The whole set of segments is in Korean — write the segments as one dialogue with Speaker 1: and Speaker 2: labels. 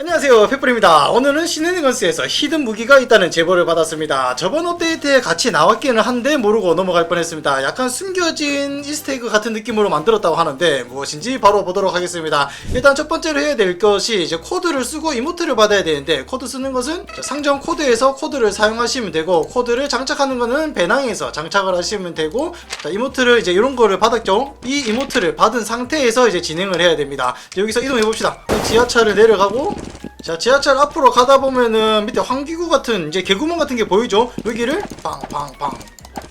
Speaker 1: 안녕하세요 페플입니다. 오늘은 시네니건스에서 히든 무기가 있다는 제보를 받았습니다. 저번 업데이트에 같이 나왔기는 한데 모르고 넘어갈 뻔했습니다. 약간 숨겨진 이스테이크 같은 느낌으로 만들었다고 하는데 무엇인지 바로 보도록 하겠습니다. 일단 첫 번째로 해야 될 것이 이제 코드를 쓰고 이모트를 받아야 되는데 코드 쓰는 것은 자, 상점 코드에서 코드를 사용하시면 되고 코드를 장착하는 거는 배낭에서 장착을 하시면 되고 자, 이모트를 이제 이런 거를 받았죠. 이 이모트를 받은 상태에서 이제 진행을 해야 됩니다. 자, 여기서 이동해 봅시다. 지하철을 내려가고 자 지하철 앞으로 가다 보면은 밑에 환기구 같은 이제 개구멍 같은 게 보이죠? 여기를 빵빵빵.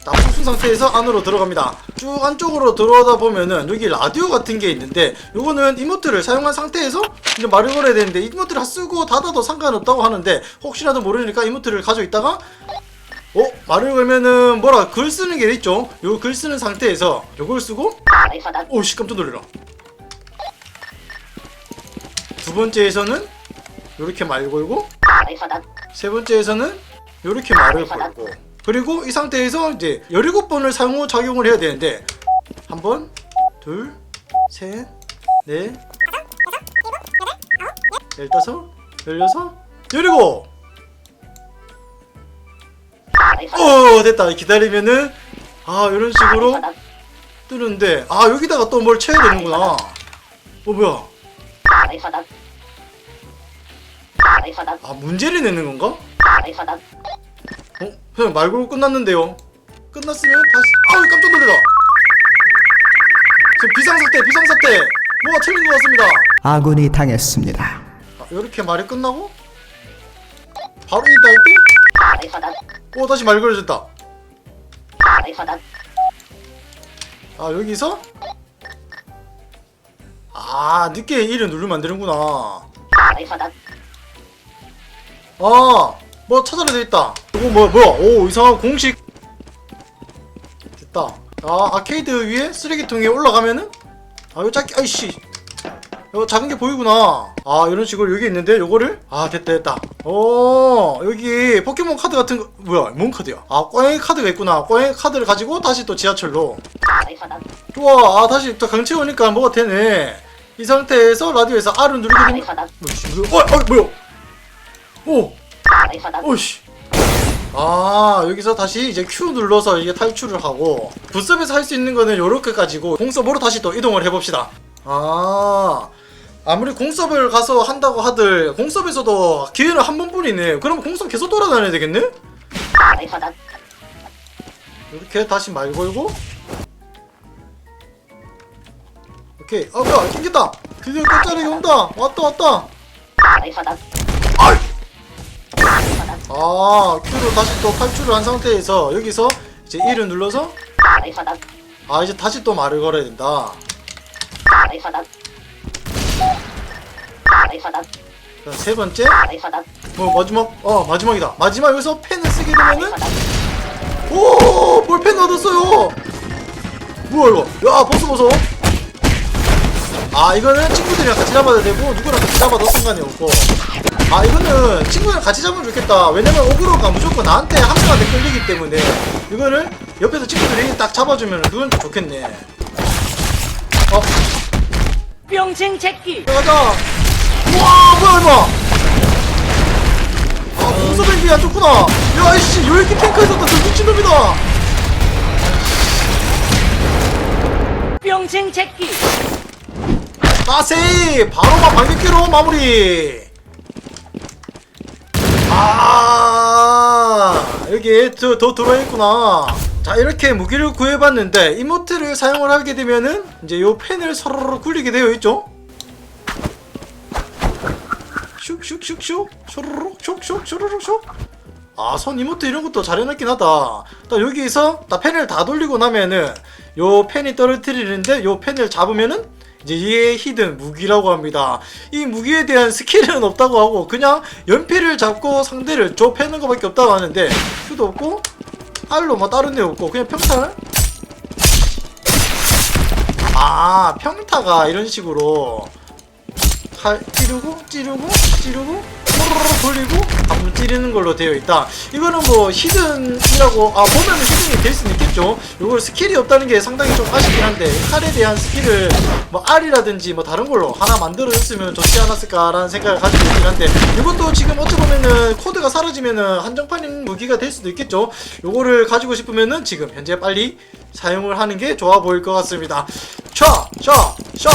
Speaker 1: 다 부순 상태에서 안으로 들어갑니다. 쭉 안쪽으로 들어오다 보면은 여기 라디오 같은 게 있는데 요거는 이모트를 사용한 상태에서 이제 말을 걸어야 되는데 이모트를 쓰고 닫아도 상관없다고 하는데 혹시라도 모르니까 이모트를 가지고 있다가 어? 말을 걸면은 뭐라 글 쓰는 게 있죠? 요 글 쓰는 상태에서 요걸 쓰고 오씨 깜짝 놀래라. 두 번째에서는 요렇게 말 걸고 세 번째에서는 요렇게 말을 걸고. 그리고 이 상태에서 이제 17번을 상호 작용을 해야 되는데 한 번, 둘, 셋, 넷, 열다섯, 열여섯, 열일곱. 어 됐다. 기다리면은 아 이런 식으로 뜨는데 아 여기다가 또 뭘 쳐야 되는구나. 어 뭐야 아 문제를 내는 건가? 어? 형 말고 끝났는데요. 끝났으면 다시 아우 깜짝 놀래라. 지금 비상사태 비상사태. 뭐가 틀린 것 같습니다.
Speaker 2: 아군이 당했습니다.
Speaker 1: 아, 이렇게 말이 끝나고? 바로 이다 할때 오 다시 말 걸어졌다. 아 여기서? 아 늦게 1을 누르면 안 되는구나 아 뭐 찾아내 돼 있다. 이거 뭐야 뭐야? 오 이상한 공식. 됐다. 아 아케이드 위에 쓰레기통에 올라가면은? 아 이거 작게 아이씨. 이거 작은 게 보이구나. 아 이런 식으로 여기 있는데 요거를? 아 됐다 됐다. 오 여기 포켓몬 카드 같은 거 뭐야 뭔 카드야? 아 꼬양이 카드가 있구나. 꼬양이 카드를 가지고 다시 또 지하철로. 좋아. 아 다시 또 강체 오니까 뭐가 되네. 이 상태에서 라디오에서 R을 누르게 되면 뭐지 뭐야 오 오씨. 아 여기서 다시 이제 Q 눌러서 이게 탈출을 하고 부스업에서 할 수 있는 거는 요렇게 가지고 공섭으로 다시 또 이동을 해봅시다. 아 아무리 공섭을 가서 한다고 하들 공섭에서도 기회는 한 번뿐이네. 그럼 공섭 계속 돌아다녀야 되겠네? 이렇게 다시 말 걸고 오케이 아 뭐야 낑겼다 드디어 끝자락이 온다 왔다 왔다 아 Q로 다시 또 탈출을 한 상태에서 여기서 이제 1을 눌러서 아 이제 다시 또 말을 걸어야 된다. 세 번째. 뭐 마지막 어 마지막이다. 마지막 여기서 펜을 쓰게 되면은? 오 볼펜 얻었어요. 뭐야 이거? 야 보소 보소. 아 이거는 친구들이랑 같이 잡아도 되고 누구랑 같이 잡아도 상관이 없고 아 이거는 친구랑 같이 잡으면 좋겠다. 왜냐면 오그로가 무조건 나한테 한 명한테 끌리기 때문에 이거를 옆에서 친구들이 딱 잡아주면 그건 좀 좋겠네. 어?
Speaker 3: 뿅생 새끼.
Speaker 1: 가자. 우와 뭐야 이거? 아 공소뱅이 안 좋구나. 야 이씨 요이키 탱크에서 또 미친놈이다.
Speaker 3: 뿅생 새끼.
Speaker 1: 따세이 바로만 반격기로 마무리 아 여기 더, 더 들어있구나. 자 이렇게 무기를 구해봤는데 이모트를 사용을 하게 되면은 이제 요 펜을 서로로 굴리게 되어 있죠? 슉슉슉슉. 쇼르륵 슉슉 쇼르륵 슉아손 이모트 이런 것도 잘 해놨긴 하다. 딱 여기서 딱 펜을 다 돌리고 나면은 요 펜이 떨어뜨리는데 요 펜을 잡으면은 이제 이게 히든 무기라고 합니다. 이 무기에 대한 스킬은 없다고 하고 그냥 연필을 잡고 상대를 좁혀는 것밖에 없다고 하는데 수도 없고 알로 뭐 다른 데 없고 그냥 평타를 아 평타가 이런 식으로 칼 찌르고 찌르고 찌르고 또르르 돌리고 한번 찌르는 걸로 되어 있다. 이거는 뭐 히든이라고 아 보면은 히든이 될 수는 있겠죠. 이걸 스킬이 없다는 게 상당히 좀 아쉽긴 한데 칼에 대한 스킬을 뭐 R이라든지 뭐 다른 걸로 하나 만들어줬으면 좋지 않았을까라는 생각을 가지고 있긴 한데 이것도 지금 어찌 보면은 코드가 사라지면은 한정판 무기가 될 수도 있겠죠. 요거를 가지고 싶으면은 지금 현재 빨리 사용을 하는 게 좋아 보일 것 같습니다. 샤, 샤, 샤,